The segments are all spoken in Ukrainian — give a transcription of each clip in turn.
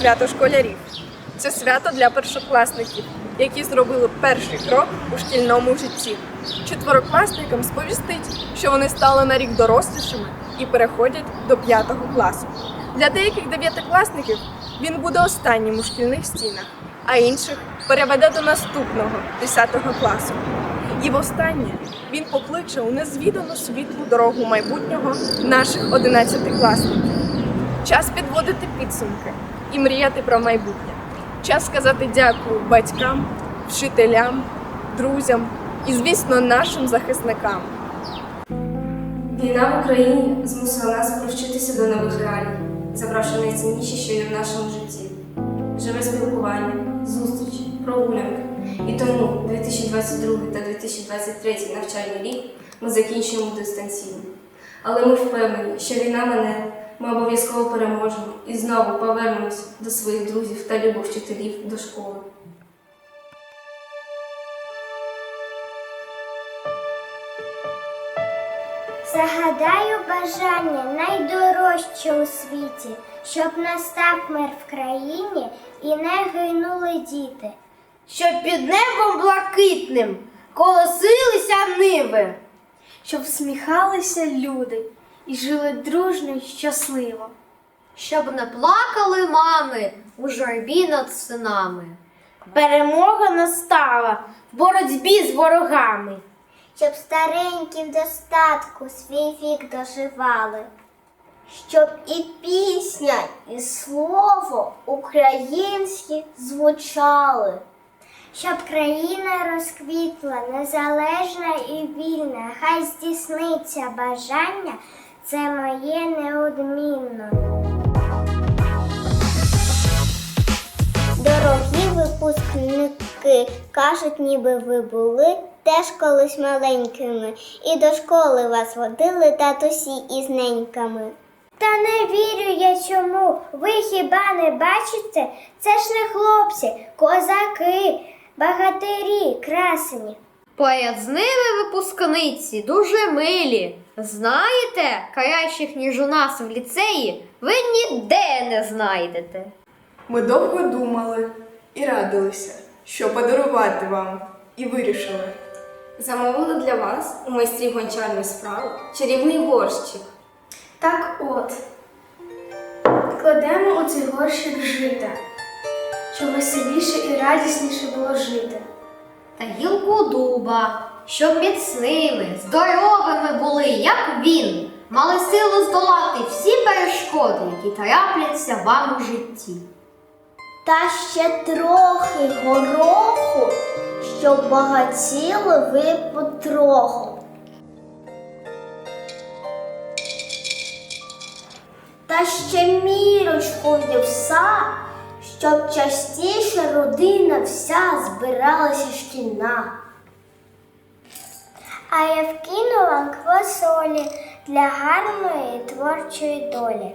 свято школярів. Це свято для першокласників, які зробили перший крок у шкільному житті. Четверокласникам сповістить, що вони стали на рік дорослішими і переходять до п'ятого класу. Для деяких дев'ятикласників він буде останнім у шкільних стінах, а інших переведе до наступного десятого класу. І востаннє він покличе у незвідану світлу дорогу майбутнього наших одинадцятикласників. Час підводити підсумки і мріяти про майбутнє. Час сказати дякую батькам, вчителям, друзям і, звісно, нашим захисникам. Війна в Україні змусила нас привчитися до нових реалій, забравши найцінніше, що є в нашому житті. Живе спілкування, зустрічі, прогулянки. І тому 2022 та 2023 навчальний рік ми закінчуємо дистанційно. Але ми впевнені, що війна мене, ми обов'язково переможемо і знову повернемось до своїх друзів та любих вчителів до школи. Загадаю бажання найдорожче у світі, щоб настав мир в країні і не гинули діти. щоб під небом блакитним колосилися ниви, щоб всміхалися люди і жили дружно й щасливо. щоб не плакали мами у журбі над синами. перемога настала в боротьбі з ворогами. Щоб старенькі в достатку свій вік доживали, щоб і пісня, і слово українські звучали, щоб країна розквітла, незалежна і вільна, хай здійсниться бажання, це моє неодмінно. Дорогі випускники, кажуть, ніби ви були теж колись маленькими, і до школи вас водили татусі із неньками. Та не вірю я чому, ви хіба не бачите? Це ж не хлопці, козаки, багатирі, красені. Поряд випускниці дуже милі. Знаєте, кращих, ніж у нас в ліцеї, ви ніде не знайдете. Ми довго думали і радилися, що подарувати вам, і вирішили. Замовили для вас у майстрів гончарної справи чарівний горщик. Так от, кладемо у цей горщик жита, щоб веселіше і радісніше було жити. Та гілку дуба, щоб міцними, здоровими були, як він, мали силу здолати всі перешкоди, які трапляться вам у житті. Та ще трохи гороху, щоб багатіли ви потроху. Та ще мірочку вівса, щоб частіше родина вся збиралася шкільна. А я вкину вам квасолі для гарної творчої долі.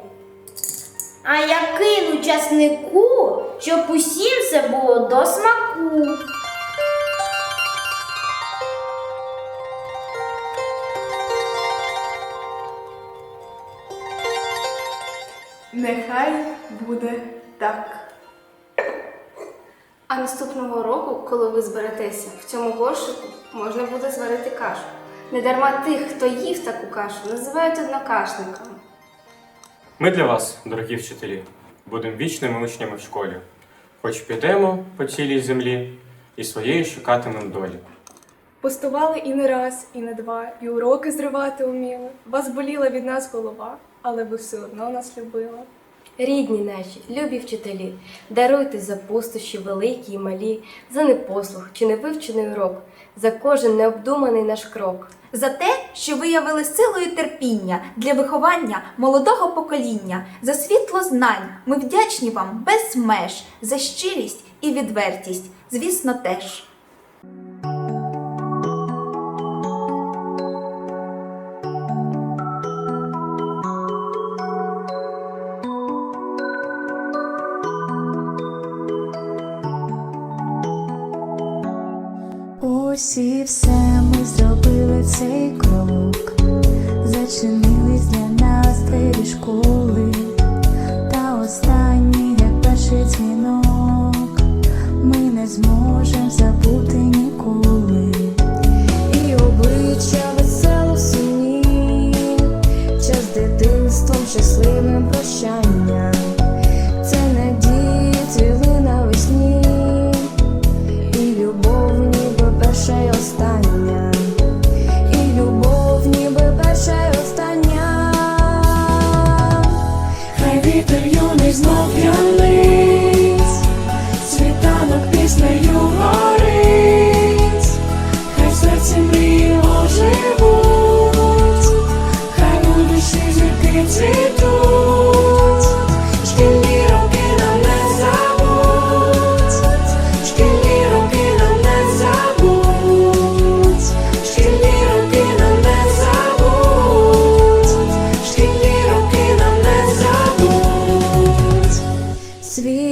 А я кину часнику, щоб усім все було до смаку. Нехай буде так. А наступного року, коли ви зберетеся, в цьому горщику можна буде зварити кашу. Недарма тих, хто їв таку кашу, називають однокашниками. Ми для вас, дорогі вчителі, будемо вічними учнями в школі. Хоч підемо по цілій землі і своєї шукатимем долі. Пустували і не раз, і не два, і уроки зривати уміли. Вас боліла від нас голова, але ви все одно нас любили. Рідні наші, любі вчителі, даруйте за пустощі великі і малі, за непослух чи невивчений урок, за кожен необдуманий наш крок. за те, що виявили силу і терпіння для виховання молодого покоління, за світло знань. Ми вдячні вам без меж, за щирість і відвертість, звісно, теж. все ми зробили цей крок, зачинились для нас двері школи, та останній, як перший дзвінок, ми не зможемо забути.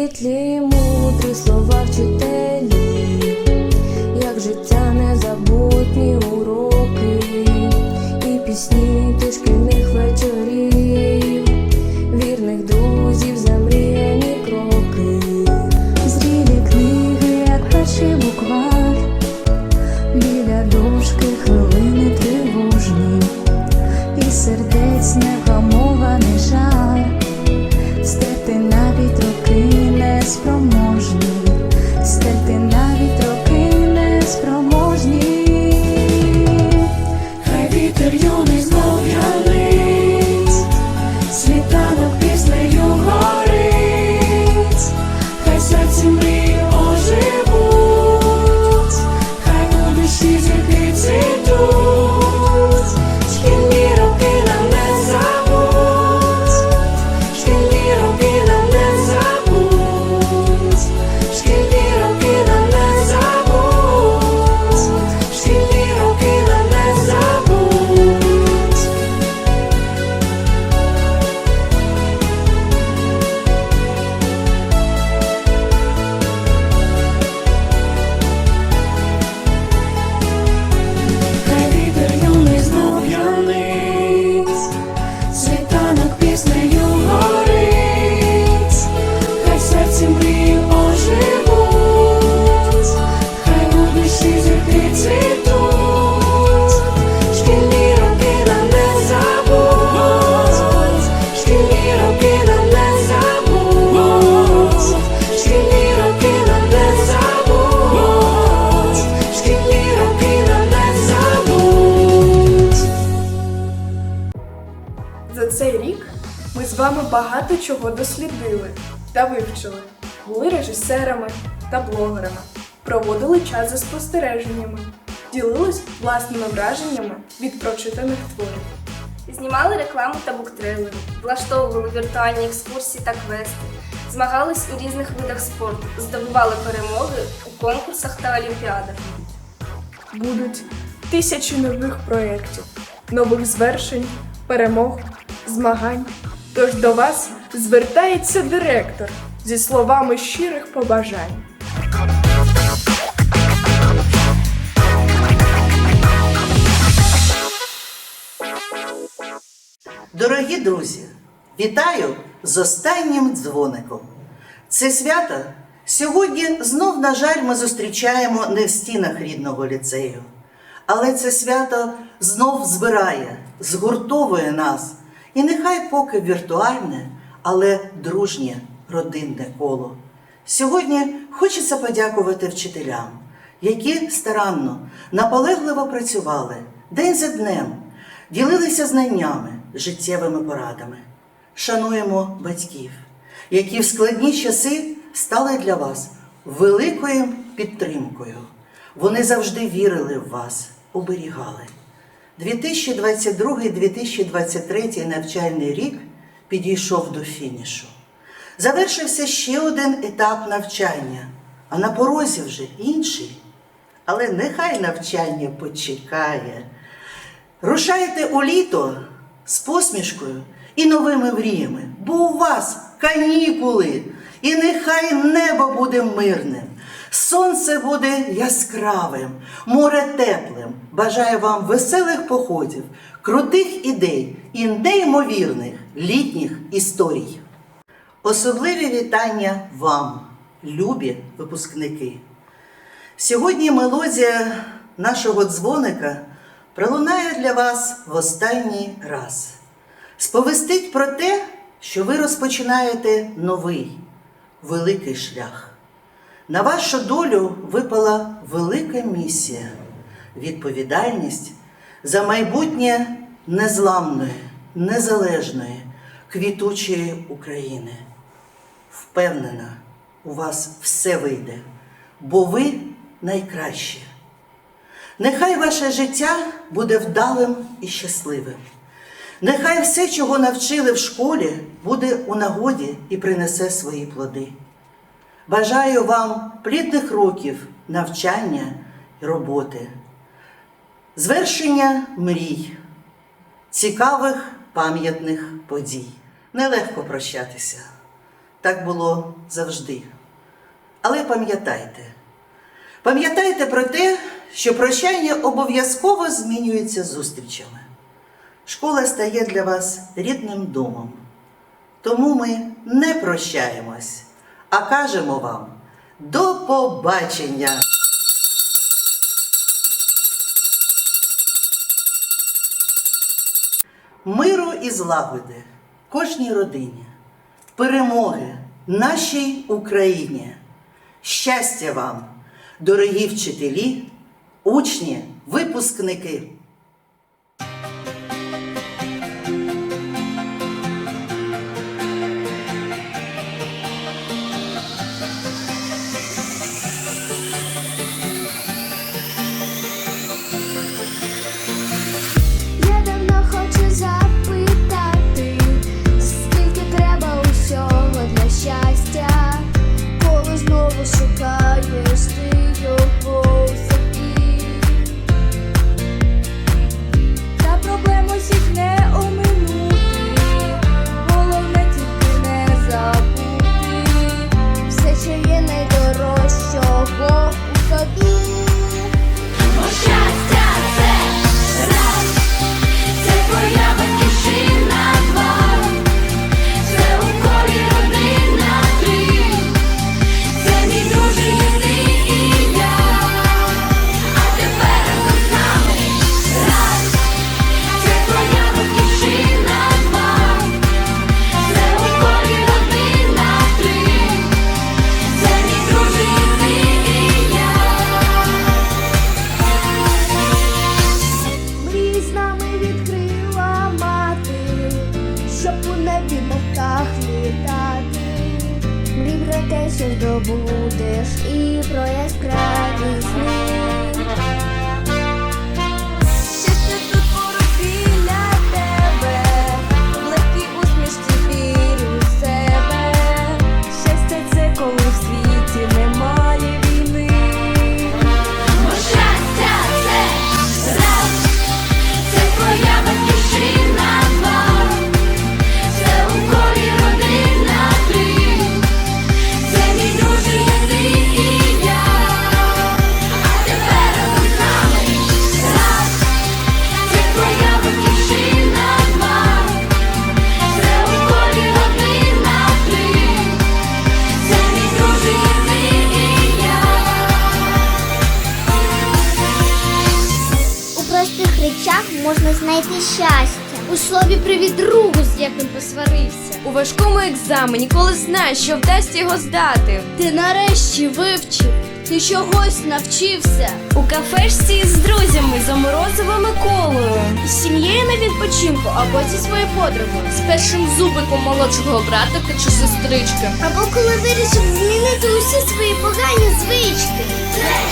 Світлі мудрі слова вчителі, як життя незабутні уроки, і пісні тих цей рік ми з вами багато чого дослідили та вивчили. Були режисерами та блогерами, проводили час за спостереженнями, ділились власними враженнями від прочитаних творів. Знімали рекламу та буктрейлери, влаштовували віртуальні екскурсії та квести, змагались у різних видах спорту, здобували перемоги у конкурсах та олімпіадах. Будуть тисячі нових проєктів, нових звершень, перемог, змагань. Тож до вас звертається директор зі словами щирих побажань. Дорогі друзі, вітаю з останнім дзвоником. Це свято сьогодні знов, на жаль, ми зустрічаємо не в стінах рідного ліцею. Але це свято знов збирає, згуртовує нас. І нехай поки віртуальне, але дружнє родинне коло. Сьогодні хочеться подякувати вчителям, які старанно, наполегливо працювали день за днем, ділилися знаннями, життєвими порадами. Шануємо батьків, які в складні часи стали для вас великою підтримкою. Вони завжди вірили в вас, оберігали. 2022-2023 навчальний рік підійшов до фінішу. Завершився ще один етап навчання, а на порозі вже інший. Але нехай навчання почекає. Рушайте у літо з посмішкою і новими мріями, бо у вас канікули, і нехай небо буде мирним, сонце буде яскравим, море теплим. Бажаю вам веселих походів, крутих ідей і неймовірних літніх історій. Особливі вітання вам, любі випускники. Сьогодні мелодія нашого дзвоника пролунає для вас в останній раз. Сповістить про те, що ви розпочинаєте новий великий шлях. На вашу долю випала велика місія, відповідальність за майбутнє незламної, незалежної, квітучої України. Впевнена, у вас все вийде, бо ви найкращі. Нехай ваше життя буде вдалим і щасливим. Нехай все, чого навчили в школі, буде у нагоді і принесе свої плоди. Бажаю вам плідних років навчання і роботи, звершення мрій, цікавих пам'ятних подій. Нелегко прощатися. Так було завжди. Але пам'ятайте, пам'ятайте про те, що прощання обов'язково змінюється зустрічами. Школа стає для вас рідним домом. Тому ми не прощаємось, а кажемо вам до побачення! Миру і злагоди кожній родині, перемоги нашій Україні. Щастя вам, дорогі вчителі, учні, випускники! Знайти щастя. У слові привіт другу, з яким посварився. У важкому екзамені, коли знаєш, що вдасться його здати. Ти нарешті вивчив, ти чогось навчився. У кафешці з друзями за морозивими колою. З сім'єю на відпочинку або зі своєю подругою. З першим зубиком молодшого братика чи сестрички. Або коли вирішив змінити усі свої погані звички. Це